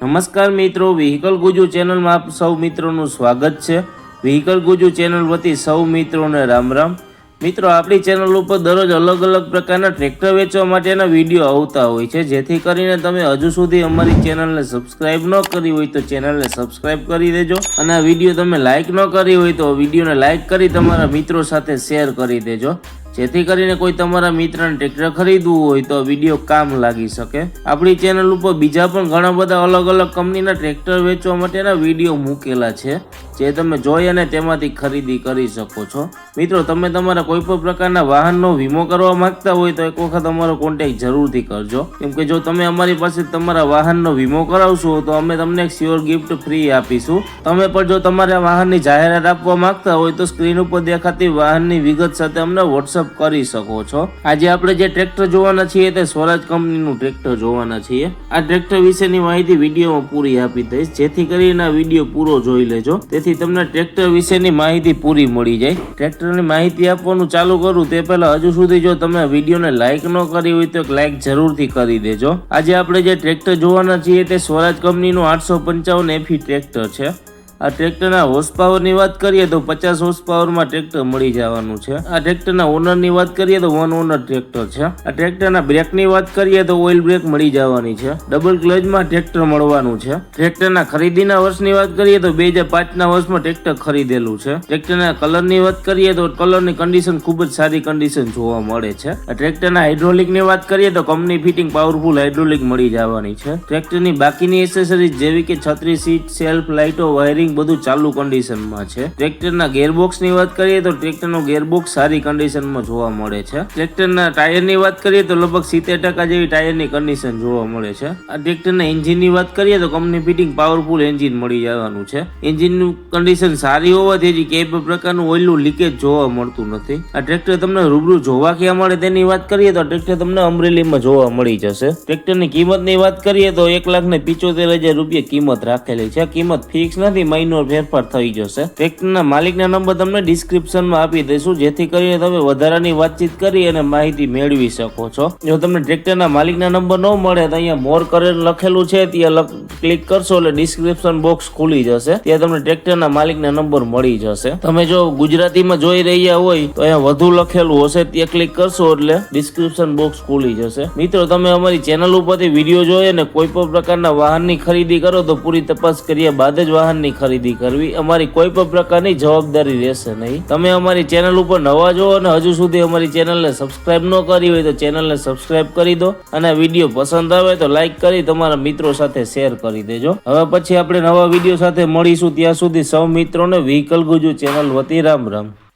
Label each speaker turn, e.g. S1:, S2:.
S1: નમસ્કાર મિત્રો વ્હીકલ ગુજુ ચેનલમાં આપ સૌ મિત્રોનું સ્વાગત છે. વ્હીકલ ગુજુ ચેનલ વતી સૌ મિત્રોને રામ રામ. મિત્રો, આપણી ચેનલ ઉપર દરરોજ અલગ અલગ પ્રકારના ટ્રેક્ટર વેચવા માટેના વીડિયો આવતા હોય છે. જેથી કરીને તમે હજુ સુધી અમારી ચેનલને સબસ્ક્રાઇબ ન કરી હોય તો ચેનલને સબસ્ક્રાઇબ કરી દેજો. અને આ વીડિયો તમે લાઇક ન કરી હોય તો વિડીયોને લાઇક કરી તમારા મિત્રો સાથે શેર કરી દેજો. જેથી કરીને કોઈ તમારા મિત્રને ટ્રેક્ટર ખરીદવું હોય તો વીડિયો કામ લાગી શકે. આપણી ચેનલ ઉપર બીજા પણ ઘણા બધા અલગ અલગ કંપનીના ટ્રેક્ટર વેચવા માટેના વીડિયો મૂકેલા છે. જે તમે જોઈ અને તેમાંથી ખરીદી કરી શકો છો. મિત્રો, તમે તમારા કોઈ પણ પ્રકારના વાહનનો વીમો કરવા માંગતા હોય તો એક વખત અમારો કોન્ટેક્ટ જરૂરથી કરજો. કેમ કે જો તમે અમારી પાસે તમારા વાહનનો વીમો કરાવશો, તો અમે તમને એક સ્યોર ગિફ્ટ ફ્રી આપીશું. તમે પણ જો તમારા વાહનની જાહેરાત આપવા માંગતા હોય તો સ્ક્રીન ઉપર દેખાતી વાહનની વિગત સાથે અમને વોટ્સઅપ કરી શકો છો. આજે આપણે જે ટ્રેક્ટર જોવાના છીએ તે સ્વરાજ કંપનીનું ટ્રેક્ટર જોવાના છીએ. આ ટ્રેક્ટર વિશેની માહિતી વિડીયોમાં પૂરી આપી દઈશ. જેથી કરીને આ વીડિયો પૂરો જોઈ લેજો. તેથી તમને ટ્રેક્ટર વિશેની માહિતી પૂરી મળી જાય. ટ્રેક્ટરની માહિતી આપવાનું ચાલુ કરું તે પહેલા હજુ સુધી જો તમે વિડીયોને લાઇક ન કરી હોય તો લાઇક જરૂરથી કરી દેજો. આજે આપણે જે ટ્રેક્ટર જોવાના છીએ તે સ્વરાજ કંપનીનું આઠસો પંચાવન એફી ટ્રેક્ટર છે. આ ટ્રેક્ટરના હોર્સ પાવરની વાત કરીએ તો પચાસ હોર્સ પાવરમાં ટ્રેક્ટર મળી જવાનું છે. આ ટ્રેક્ટરના ઓનરની વાત કરીએ તો વન ઓનર ટ્રેક્ટર છે. આ ટ્રેક્ટરના બ્રેકની વાત કરીએ તો ઓઇલ બ્રેક મળી જવાની છે. ડબલ ક્લચમાં ટ્રેક્ટર મળવાનું છે. ટ્રેક્ટરના ખરીદીના વર્ષની વાત કરીએ તો બે હજાર પાંચના વર્ષમાં ટ્રેક્ટર ખરીદેલું છે. ટ્રેક્ટરના કલરની વાત કરીએ તો કલરની કન્ડિશન ખૂબ જ સારી કન્ડિશન જોવા મળે છે. આ ટ્રેક્ટરના હાઇડ્રોલિકની વાત કરીએ તો કંપની ફિટિંગ પાવરફુલ હાઇડ્રોલિક મળી જવાની છે. ટ્રેક્ટરની બાકીની એસેસરીઝ જેવી કે છત્રી સીટ સેલ્ફ લાઇટો વાયરિંગ બધું ચાલુ કન્ડિશનમાં છે. ટ્રેક્ટરના ગેરબોક્સની વાત કરીએ તો ટ્રેક્ટરનો ગેરબોક્સ સારી કન્ડિશનમાં જોવા મળે છે. ટ્રેક્ટરના ટાયરની વાત કરીએ તો લગભગ સિત્તેર ટકા જેવી ટાયરની કન્ડિશન જોવા મળે છે. આ ટ્રેક્ટરના એન્જિનની વાત કરીએ તો કંપની ફિટિંગ પાવરફુલ એન્જિન મળી જવાનું છે. એન્જિનનું કન્ડિશન સારી હોવાથી જ કે પ્રકારનું ઓઇલનું લીકેજ જોવા મળતું નથી. આ ટ્રેક્ટર તમને રૂબરૂ જોવા ક્યાં મળે તેની વાત કરીએ તો ટ્રેક્ટર તમને અમરેલીમાં જોવા મળી જશે. ટ્રેક્ટરની કિંમતની વાત કરીએ તો એક લાખ ને પિચોતેર હજાર રૂપિયા કિંમત રાખેલી છે. કિંમત ફિક્સ નથી મહિનો ફેરફાર થઈ જશે. ટ્રેક્ટરના માલિકના નંબર તમને ડિસ્ક્રિપ્શનમાં આપી દઈશું, જેથી કરીને તમે વધારાની વાતચીત કરી અને માહિતી મેળવી શકો છો. જો તમને ટ્રેક્ટરના માલિકના નંબર ન મળે તો અહીંયા મોર કરેલ લખેલું છે, ત્યાં ક્લિક કરશો એટલે ડિસ્ક્રિપ્શન બોક્સ ખુલી જશે. ત્યાં તમને ટ્રેક્ટરના માલિકના નંબર મળી જશે. તમે જો ગુજરાતીમાં જોઈ રહ્યા હોય, તો અહીંયા વધુ લખેલું હશે, ત્યાં ક્લિક કરશો એટલે ડિસ્ક્રિપ્શન બોક્સ ખુલી જશે. મિત્રો, તમે અમારી ચેનલ ઉપરથી વીડિયો જોઈએ અને કોઈ પણ પ્રકારના વાહનની ખરીદી કરો તો પૂરી તપાસ કર્યા બાદ જ વાહનની ખરીદી કરવી, અમારી કોઈ પણ પ્રકારની જવાબદારી રહેશે નહીં. તમે અમારી ચેનલ ઉપર નવા જો અને હજુ સુધી અમારી ચેનલને સબસ્ક્રાઇબ ન કરી હોય તો ચેનલને સબસ્ક્રાઇબ કરી દો અને વીડિયો પસંદ આવે તો લાઈક કરી તમારા મિત્રો સાથે શેર કરી દેજો. હવે પછી આપણે નવા વીડિયો સાથે મળીશું. ત્યાં સુધી સૌ મિત્રોને વ્હીકલ ગુજુ ચેનલ વતી રામ રામ.